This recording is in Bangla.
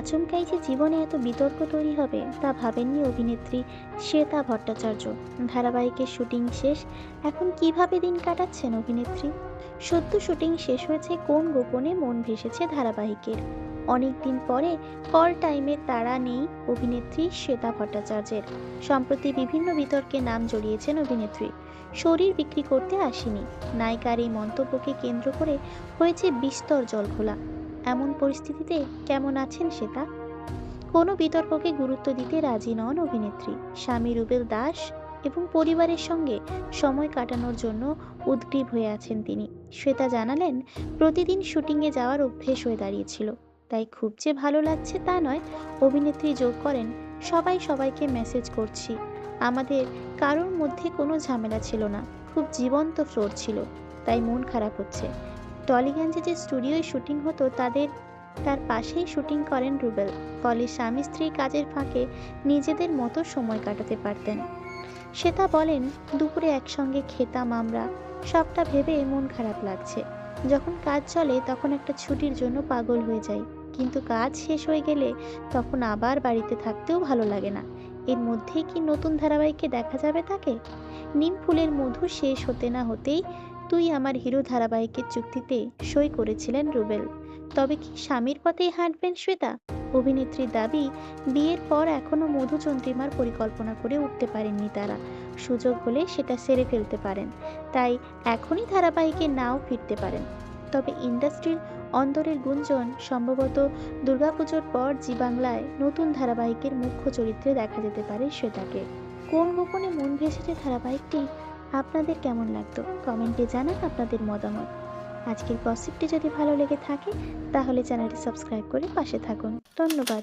আচমকাই যে জীবনে এত বিতর্ক তৈরি হবে তা ভাবেননি অভিনেত্রী শ্বেতা ভট্টাচার্য। ধারাবাহিকের শুটিং শেষ, এখন কীভাবে দিন কাটাচ্ছেন অভিনেত্রী? সদ্য শুটিং শেষ হয়েছে কোন গোপনে মন ভেসেছে ধারাবাহিকের? অনেক দিন পরে কল টাইমে তাড়া নেই অভিনেত্রী শ্বেতা ভট্টাচার্যের। সম্প্রতি বিভিন্ন বিতর্কে নাম জড়িয়েছেন অভিনেত্রী। শরীর বিক্রি করতে আসেনি। নায়িকার এই মন্তব্যকে কেন্দ্র করে হয়েছে বিস্তর জলঘোলা। এমন পরিস্থিতিতে কেমন আছেন শ্বেতা? কোনো বিতর্ককে গুরুত্ব দিতে রাজি নন অভিনেত্রী। স্বামী রুবেল দাস এবং পরিবারের সঙ্গে সময় কাটানোর জন্য উদ্গ্রীব হয়ে আছেন তিনি। শ্বেতা জানালেন, প্রতিদিন শুটিংয়ে যাওয়ার অভ্যেস হয়ে দাঁড়িয়েছিল। তাই খুব যে ভালো লাগছে তা নয়, অভিনেত্রী যোগ করেন, সবাই সবাইকে মেসেজ করছি। আমাদের কারোর মধ্যে কোনো ঝামেলা ছিল না, খুব জীবন্ত ফ্লোর ছিল, তাই মন খারাপ হচ্ছে। টলিগঞ্জে যে স্টুডিওয় শুটিং হতো, তাদের, তার পাশেই শুটিং করেন রুবেল। ফলে স্বামী স্ত্রী কাজের ফাঁকে নিজেদের মতো সময় কাটাতে পারতেন। শ্বেতা বলেন, দুপুরে একসঙ্গে খেতাম আমরা। সবটা ভেবে মন খারাপ লাগছে। যখন কাজ চলে, তখন একটা ছুটির জন্য পাগল হয়ে যাই। কিন্তু কাজ শেষ হয়ে গেলে তখন আবার বাড়িতে থাকতেও ভালো লাগে না। এর মধ্যেই কি নতুন ধারাবাহিকে দেখা যাবে তাকে? নিম ফুলের মধু শেষ হতে না হতেই তুই আমার হিরো ধারাবাহিকের চুক্তিতে সই করেছিলেন রুবেল। তবে কি স্বামীর পথেই হাঁটবেন শ্বেতা? অভিনেত্রীর দাবি, বিয়ের পর এখনও মধুচন্দ্রিমার পরিকল্পনা করে উঠতে পারেননি তারা। সুযোগ হলে সেটা সেরে ফেলতে পারেন। তাই এখনই ধারাবাহিকে নাও ফিরতে পারেন। তবে ইন্ডাস্ট্রির অন্দরের গুঞ্জন সম্ভবত দুর্গাপুজোর পর জি বাংলায় নতুন ধারাবাহিকের মুখ্য চরিত্রে দেখা যেতে পারে শ্বেতাকে। কোন গোপনে মন ভেসেছে ধারাবাহিকটি? আপনাদের কেমন লাগতো? কমেন্টে জানান আপনাদের মতামত। আজকের গসিপটি যদি ভালো লেগে থাকে, তাহলে চ্যানেলটি সাবস্ক্রাইব করে পাশে থাকুন। ধন্যবাদ।